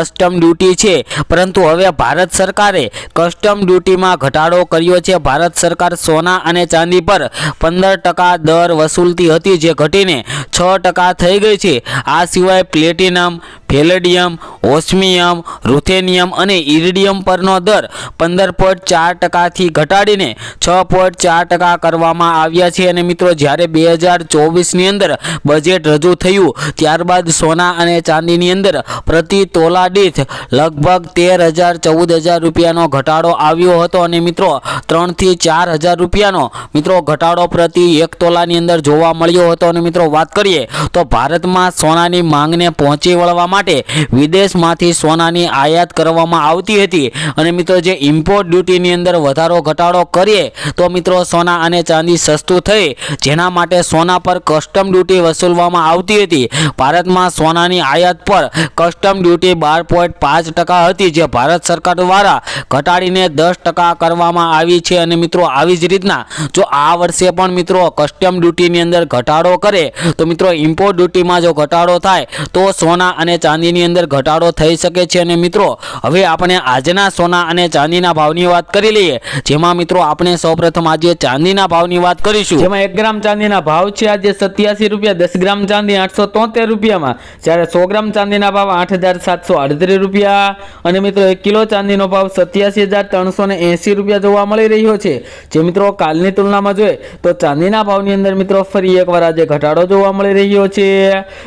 Custom duty છે. પરંતુ હવે ભારત સરકારે કસ્ટમ ડ્યુટીમાં ઘટાડો કર્યો છે. ભારત સરકાર સોના અને ચાંદી પર પંદર ટકા દર વસૂલતી હતી જે ઘટીને છ ટકા થઈ ગઈ છે. આ સિવાય પ્લેટિનમ ફેલેડિયમ ઓસ્મિયમ રૂથેનિયમ અને ઇરિડિયમ પરનો દર પંદર પોઈન્ટ ચાર ટકાથી ઘટાડીને છ પોઈન્ટ ચાર ટકા કરવામાં આવ્યા છે. અને મિત્રો, જ્યારે બે હજાર ચોવીસની અંદર બજેટ રજૂ થયું, ત્યારબાદ સોના અને ચાંદીની અંદર પ્રતિ તોલા દીઠ લગભગ તેર હજાર, ચૌદ હજાર રૂપિયાનો ઘટાડો આવ્યો હતો અને મિત્રો ત્રણથી ચાર હજાર રૂપિયાનો મિત્રો ઘટાડો પ્રતિ એક તોલાની અંદર જોવા મળ્યો હતો. અને મિત્રો વાત કરીએ તો ભારતમાં સોનાની માંગને પહોંચી વળવા માટે વિદેશમાંથી સોનાની આયાત કરવામાં આવતી હતી. અને મિત્રો જે ઇમ્પોર્ટ ડ્યુટીની અંદર વધારો ઘટાડો કરીએ તો મિત્રો સોના અને ચાંદી સસ્તું થઈ, જેના માટે સોના પર કસ્ટમ ડ્યુટી વસૂલવામાં આવતી હતી. ભારતમાં સોનાની આયાત પર કસ્ટમ ડ્યુટી બાર પોઈન્ટ પાંચ ટકા હતી જે ભારત સરકાર દ્વારા ઘટાડીને દસ ટકા કરવામાં આવી છે. અને મિત્રો, આવી જ રીતના જો આ વર્ષે પણ મિત્રો કસ્ટમ ડ્યુટીની અંદર ઘટાડો કરે, તો મિત્રો ઇમ્પોર્ટ ડ્યુટીમાં જો ઘટાડો થાય, તો સોના અને ચાંદીની અંદર ઘટાડો થઈ શકે છે. અને મિત્રો, હવે આપણે આજના સોના અને ચાંદીના ભાવની વાત કરી લઈએ, જેમાં મિત્રો આપણે સૌપ્રથમ આજે ચાંદીના ભાવની વાત કરીશું. જેમાં એક ગ્રામ ચાંદીના ભાવ છે આજે સત્યાસી રૂપિયા, દસ ગ્રામ ચાંદી આઠસો તોતેર રૂપિયામાં. જ્યારે સો ગ્રામ ચાંદીના ભાવ આઠ હજાર સાતસો અડત્રીસ રૂપિયા. અને મિત્રો એક કિલો ચાંદીનો ભાવ સત્યાસી હજાર ત્રણસો ને એંસી રૂપિયા જોવા મળી રહ્યો છે. જે મિત્રો કાલની તુલનામાં જોઈએ તો ચાંદીના ભાવની અંદર મિત્રો ફરી એકવાર આજે ઘટાડો જોવા મળી રહ્યો છે.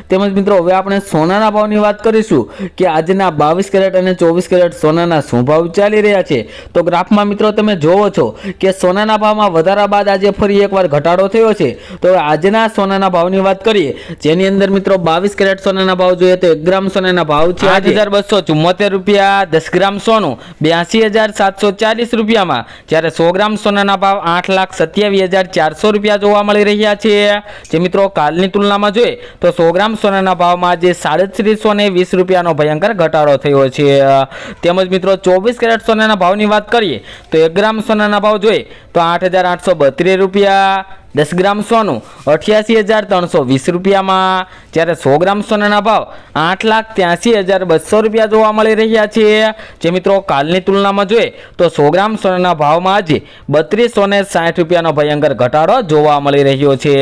તેમજ મિત્રો હવે આપણે સોનાના ભાવની વાત કરીશું કે આજના બાવીસ કેરેટ અને ચોવીસ કેરેટ સોનાના શું ભાવ ચાલી રહ્યા છે? તો ગ્રાફમાં મિત્રો તમે જોવો છો કે સોનાના ભાવમાં વધારા બાદ આજે ફરી એકવાર ઘટાડો થયો છે. તો આજના સોનાના ભાવની વાત કરીએ જેની અંદર મિત્રો બાવીસ કેરેટ સોનાના ભાવ જોઈએ તો એક ગ્રામ સોનાના ભાવ છે આઠ બસો ચુમ્મોતેર રૂપિયા, દસ ગ્રામ સોનું બ્યાસી હજાર સાતસો ચાલીસ રૂપિયામાં. જ્યારે સો ગ્રામ સોનાના ભાવ આઠ લાખ સત્યાવીસ હજાર ચારસો રૂપિયા જોવા મળી રહ્યા છે. જે મિત્રો કાલની તુલનામાં જોઈએ તો સો ગ્રામ સોનાના ભાવમાં આજે સાડત્રીસો ને વીસ રૂપિયાનો ભયંકર ઘટાડો થયો છે. તેમજ મિત્રો ચોવીસ કેરેટ સોનાના ભાવની વાત કરીએ તો એક ગ્રામ સોનાના ભાવ જોઈએ તો આઠ હજાર આઠસો બત્રીસ રૂપિયા દસ ગ્રામ સોનું, અઠ્યાસી હજાર ત્રણસો વીસ રૂપિયામાં. જ્યારે સો ગ્રામ સોનાના ભાવ આઠ લાખ ત્યાંસી હજાર બસો રૂપિયા જોવા મળી રહ્યા છે. જે મિત્રો કાલની તુલનામાં જોઈએ તો સો ગ્રામ સોનાના ભાવમાં આજે બત્રીસો ને સાઠ રૂપિયાનો ભયંકર ઘટાડો જોવા મળી રહ્યો છે.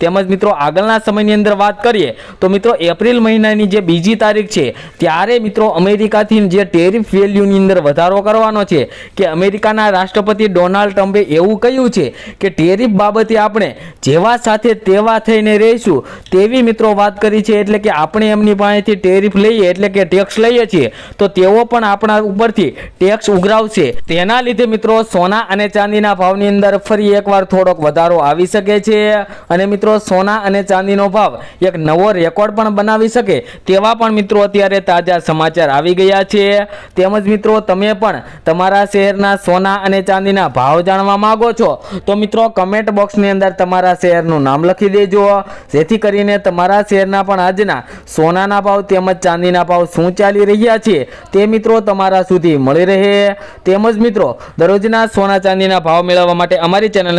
તેમજ મિત્રો આગળના સમયની અંદર વાત કરીએ તો મિત્રો એપ્રિલ મહિનાની જે બીજી તારીખ છે, ત્યારે મિત્રો અમેરિકાથી જે ટેરિફ વેલ્યુની અંદર વધારો કરવાનો છે, કે અમેરિકાના રાષ્ટ્રપતિ ડોનાલ્ડ ટ્રમ્પે એવું કહ્યું છે કે ટેરિફ બાબતે આપણે જેવા સાથે તેવા થઈને રહીશું, તેવી મિત્રો વાત કરી છે એટલે કે આપણે એમની પાસેથી ટેરિફ લઈએ, એટલે કે ટેક્સ લઈએ છીએ, તો તેઓ પણ આપણા ઉપરથી ટેક્સ ઉઘરાવશે. તેના લીધે મિત્રો સોના અને ચાંદીના ભાવની અંદર ફરી એકવાર થોડોક વધારો આવી શકે છે. અને મિત્રો સોના અને ચાંદીનો ભાવ એક નવો રેકોર્ડ પણ બનાવી શકે, તેવા પણ મિત્રો અત્યારે તાજા સમાચાર આવી ગયા છે. તેમજ મિત્રો તમે પણ તમારા શહેરના સોના અને ચાંદીના ભાવ જાણવા માંગો છો, તો મિત્રો કમેન્ટ બોક્સની અંદર તમારા શેરનું નામ લખી દેજો. જેથી કરીને તમારા શહેરના પણ આજના સોનાના ભાવ તેમજ ચાંદીના ભાવ શું ચાલી રહ્યા છે તે મિત્રો તમારા સુધી મળી રહે. તેમજ મિત્રો, દરરોજના સોના ચાંદીના ભાવ મેળવવા માટે અમારી ચેનલ